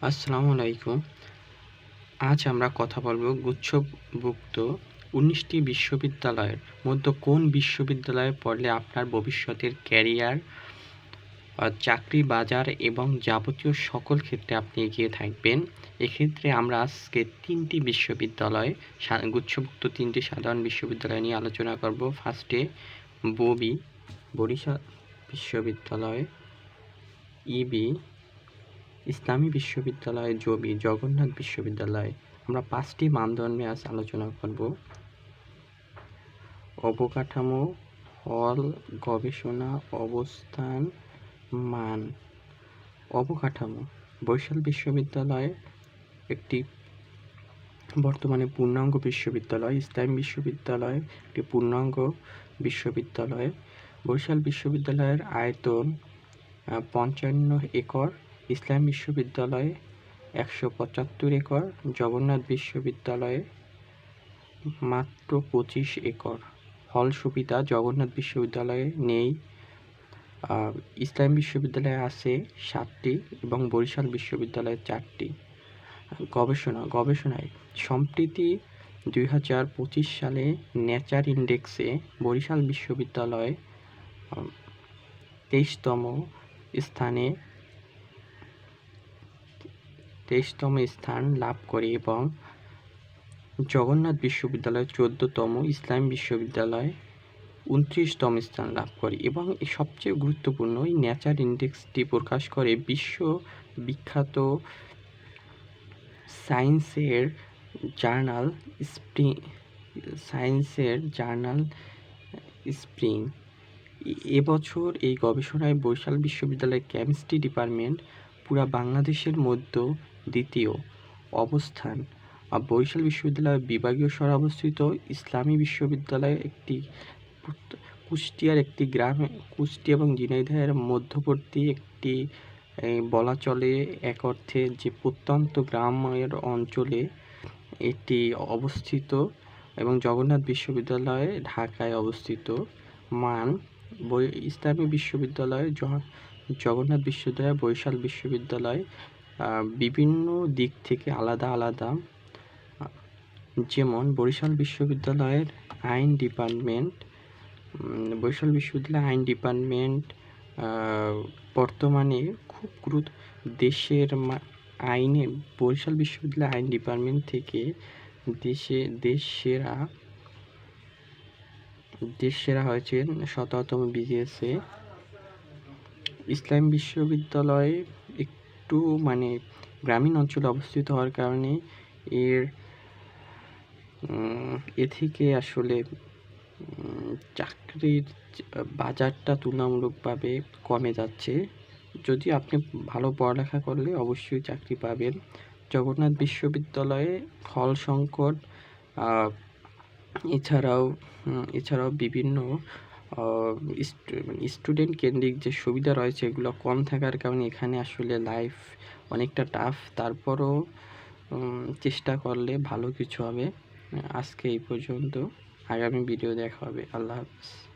আসসালামু আলাইকুম আজ আমরা কথা বলব গুচ্ছভুক্ত উনিশটি বিশ্ববিদ্যালয়ের মধ্যে কোন বিশ্ববিদ্যালয়ে পড়লে আপনার ভবিষ্যতের ক্যারিয়ার চাকরি বাজার এবং যাবতীয় সকল ক্ষেত্রে আপনি এগিয়ে থাকবেন। এক্ষেত্রে আমরা আজকে তিনটি বিশ্ববিদ্যালয় গুচ্ছভুক্ত তিনটি সাধারণ বিশ্ববিদ্যালয় নিয়ে আলোচনা করব। ফার্স্টে ববি বরিশাল বিশ্ববিদ্যালয়, ইবি ইসলামী বিশ্ববিদ্যালয় জবি জগন্নাথ বিশ্ববিদ্যালয়। আমরা পাঁচটি মানদণ্ডে আজ আলোচনা করব। অবকাঠামো, হল, গবেষণা, অবস্থান, মান। অবকাঠামো, বরিশাল বিশ্ববিদ্যালয় একটি বর্তমানে পূর্ণাঙ্গ বিশ্ববিদ্যালয়, ইসলামী বিশ্ববিদ্যালয় একটি পূর্ণাঙ্গ বিশ্ববিদ্যালয়। বরিশাল বিশ্ববিদ্যালয়ের আয়তন পঞ্চান্ন একর। ইসলাম বিশ্ববিদ্যালয়ে একশো পঁচাত্তর একর, জগন্নাথ বিশ্ববিদ্যালয়ে মাত্র পঁচিশ একর। হল সুবিধা, জগন্নাথ বিশ্ববিদ্যালয়ে নেই। ইসলাম বিশ্ববিদ্যালয়ে আছে সাতটি এবং বরিশাল বিশ্ববিদ্যালয়ে চারটি। গবেষণা, গবেষণায় সম্প্রতি দুই হাজার পঁচিশ সালে নেচার ইন্ডেক্সে বরিশাল বিশ্ববিদ্যালয় তেইশতম স্থানে তেইশতম স্থান লাভ করে এবং জগন্নাথ বিশ্ববিদ্যালয় চোদ্দতম, ইসলাম বিশ্ববিদ্যালয় উনত্রিশতম স্থান লাভ করে এবং সবচেয়ে গুরুত্বপূর্ণ, এই নেচার ইন্ডেক্সটি প্রকাশ করে বিশ্ব বিখ্যাত সায়েন্সের জার্নাল স্প্রিং, সায়েন্সের জার্নাল স্প্রিং। এবছর এই গবেষণায় বরিশাল বিশ্ববিদ্যালয়ের কেমিস্ট্রি ডিপার্টমেন্ট পুরা বাংলাদেশের মধ্যে দ্বিতীয় অবস্থান। বরিশাল বিশ্ববিদ্যালয়ের বিভাগীয় শহরে অবস্থিত ইসলামী বিশ্ববিদ্যালয় একটি কুষ্টিয়ার একটি গ্রামে, কুষ্টিয়া এবং ঝিনাইদহের মধ্যবর্তী একটি বলা চলে এক অর্থে যে প্রত্যন্ত গ্রামের অঞ্চলে এটি অবস্থিত এবং জগন্নাথ বিশ্ববিদ্যালয় ঢাকায় অবস্থিত। মান ইসলামী বিশ্ববিদ্যালয় জগন্নাথ বিশ্ববিদ্যালয়, বরিশাল বিশ্ববিদ্যালয় বিভিন্ন দিক থেকে আলাদা আলাদা। যেমন বরিশাল বিশ্ববিদ্যালয়ের আইন ডিপার্টমেন্ট বরিশাল বিশ্ববিদ্যালয় আইন ডিপার্টমেন্ট বর্তমানে খুব গুরুত্ব দেশের আইনে, বরিশাল বিশ্ববিদ্যালয় আইন ডিপার্টমেন্ট থেকে দেশে দেশ সেরা দেশ সেরা হয়েছে শততম বিজিএসে ইসলাম বিশ্ববিদ্যালয় একটু মানে গ্রামীণ অঞ্চলে অবস্থিত হওয়ার কারণে এর এ থেকে আসলে চাকরির বাজারটা তুলনামূলকভাবে কমে যাচ্ছে। যদি আপনি ভালো পড়ালেখা করলে অবশ্যই চাকরি পাবেন। জগন্নাথ বিশ্ববিদ্যালয়ে হল সংকট এছাড়াও এছাড়াও বিভিন্ন স্টুডেন্ট কেন্দ্রিক যে সুবিধা রয়েছে এগুলো কম থাকার কারণে এখানে আসলে লাইফ অনেকটা টাফ তারপরও চেষ্টা করলে ভালো কিছু হবে। আজকে এই পর্যন্ত। আগামী ভিডিও দেখা হবে। আল্লাহ হাফিজ।